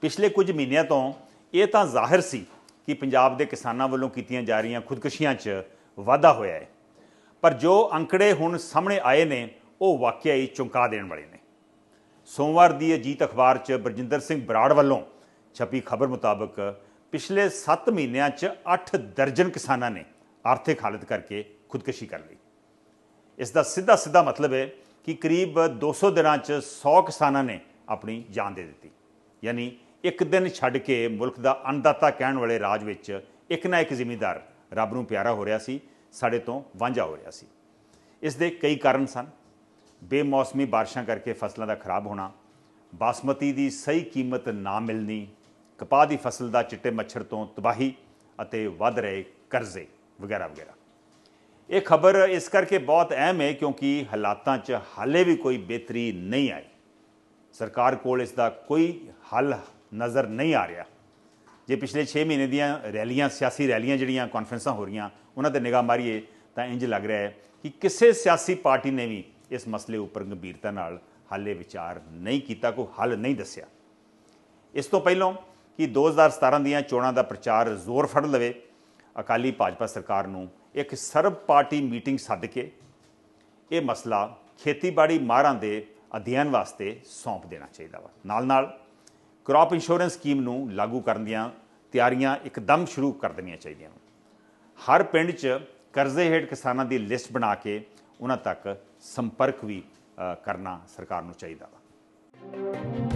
ਪਿਛਲੇ ਕੁਝ ਮਹੀਨਿਆਂ ਤੋਂ ਇਹ ਤਾਂ ਜ਼ਾਹਿਰ ਸੀ ਕਿ ਪੰਜਾਬ ਦੇ ਕਿਸਾਨਾਂ ਵੱਲੋਂ ਕੀਤੀਆਂ ਜਾ ਰਹੀਆਂ ਖੁਦਕੁਸ਼ੀਆਂ 'ਚ ਵਾਧਾ ਹੋਇਆ ਹੈ। ਪਰ ਜੋ ਅੰਕੜੇ ਹੁਣ ਸਾਹਮਣੇ ਆਏ ਨੇ, ਉਹ ਵਾਕਿਆ ਹੀ ਚੌਂਕਾ ਦੇਣ ਵਾਲੇ ਨੇ। ਸੋਮਵਾਰ ਦੀ ਅਜੀਤ ਅਖਬਾਰ 'ਚ ਬਰਜਿੰਦਰ ਸਿੰਘ ਬਰਾੜ ਵੱਲੋਂ ਛਪੀ ਖਬਰ ਮੁਤਾਬਕ ਪਿਛਲੇ 7 ਮਹੀਨਿਆਂ 'ਚ 8 ਦਰਜਨ ਕਿਸਾਨਾਂ ਨੇ ਆਰਥਿਕ ਹਾਲਤ ਕਰਕੇ ਖੁਦਕੁਸ਼ੀ ਕਰ ਲਈ। ਇਸ ਦਾ ਸਿੱਧਾ ਸਿੱਧਾ ਮਤਲਬ ਹੈ ਕਿ ਕਰੀਬ 200 ਦਿਨਾਂ 'ਚ 100 ਕਿਸਾਨਾਂ ਨੇ ਆਪਣੀ ਜਾਨ ਦੇ ਦਿੱਤੀ। ਯਾਨੀ ਇੱਕ ਦਿਨ ਛੱਡ ਕੇ ਮੁਲਕ ਦਾ ਅੰਨਦਾਤਾ ਕਹਿਣ ਵਾਲੇ ਰਾਜ ਵਿੱਚ ਇੱਕ ਨਾ ਇੱਕ ਜ਼ਿਮੀਂਦਾਰ ਰੱਬ ਨੂੰ ਪਿਆਰਾ ਹੋ ਰਿਹਾ ਸੀ, ਸਾਡੇ ਤੋਂ ਵਾਂਝਾ ਹੋ ਰਿਹਾ ਸੀ। ਇਸ ਦੇ ਕਈ ਕਾਰਨ ਸਨ। ਬੇਮੌਸਮੀ ਬਾਰਿਸ਼ਾਂ ਕਰਕੇ ਫਸਲਾਂ ਦਾ ਖਰਾਬ ਹੋਣਾ, ਬਾਸਮਤੀ ਦੀ ਸਹੀ ਕੀਮਤ ਨਾ ਮਿਲਣੀ, ਕਪਾਹ ਦੀ ਫਸਲ ਦਾ ਚਿੱਟੇ ਮੱਛਰ ਤੋਂ ਤਬਾਹੀ ਅਤੇ ਵੱਧ ਰਹੇ ਕਰਜ਼ੇ ਵਗੈਰਾ ਵਗੈਰਾ। ਇਹ ਖਬਰ ਇਸ ਕਰਕੇ ਬਹੁਤ ਅਹਿਮ ਹੈ ਕਿਉਂਕਿ ਹਾਲਾਤਾਂ 'ਚ ਹਾਲੇ ਵੀ ਕੋਈ ਬਿਹਤਰੀ ਨਹੀਂ ਆਈ। ਸਰਕਾਰ ਕੋਲ ਇਸ ਦਾ ਕੋਈ ਹੱਲ ਨਜ਼ਰ ਨਹੀਂ ਆ ਰਿਹਾ। ਜੇ ਪਿਛਲੇ 6 ਮਹੀਨੇ ਦੀਆਂ ਰੈਲੀਆਂ, ਸਿਆਸੀ ਰੈਲੀਆਂ ਜਿਹੜੀਆਂ ਕਾਨਫਰੰਸਾਂ ਹੋ ਰਹੀਆਂ, ਉਹਨਾਂ ਤੇ ਨਿਗਾਹ ਮਾਰੀਏ ਤਾਂ ਇੰਜ ਲੱਗ ਰਿਹਾ ਹੈ ਕਿ ਕਿਸੇ ਸਿਆਸੀ ਪਾਰਟੀ ਨੇ ਵੀ ਇਸ ਮਸਲੇ ਉੱਪਰ ਗੰਭੀਰਤਾ ਨਾਲ ਹਾਲੇ ਵਿਚਾਰ ਨਹੀਂ ਕੀਤਾ, ਕੋਈ ਹੱਲ ਨਹੀਂ ਦੱਸਿਆ। ਇਸ ਤੋਂ ਪਹਿਲਾਂ ਕਿ 2017 ਦੀਆਂ ਚੋਣਾਂ ਦਾ ਪ੍ਰਚਾਰ ਜ਼ੋਰ ਫੜ ਲਵੇ, ਅਕਾਲੀ ਭਾਜਪਾ ਸਰਕਾਰ ਨੂੰ ਇੱਕ ਸਰਬ ਪਾਰਟੀ ਮੀਟਿੰਗ ਸੱਦ ਕੇ ਇਹ ਮਸਲਾ ਖੇਤੀਬਾੜੀ ਮਾਹਰਾਂ ਦੇ ਅਧਿਐਨ ਵਾਸਤੇ ਸੌਂਪ ਦੇਣਾ ਚਾਹੀਦਾ ਵਾ। ਨਾਲ ਨਾਲ ਕ੍ਰੌਪ ਇੰਸ਼ੋਰੈਂਸ ਸਕੀਮ ਨੂੰ ਲਾਗੂ ਕਰਨ ਦੀਆਂ ਤਿਆਰੀਆਂ ਇੱਕਦਮ ਸ਼ੁਰੂ ਕਰ ਦੇਣੀਆਂ ਚਾਹੀਦੀਆਂ ਹਨ ਹਰ ਪਿੰਡ 'ਚ ਕਰਜ਼ੇ ਹੇਠ ਕਿਸਾਨਾਂ ਦੀ ਲਿਸਟ ਬਣਾ ਕੇ ਉਹਨਾਂ ਤੱਕ ਸੰਪਰਕ ਵੀ ਕਰਨਾ ਸਰਕਾਰ ਨੂੰ ਚਾਹੀਦਾ ਵਾ।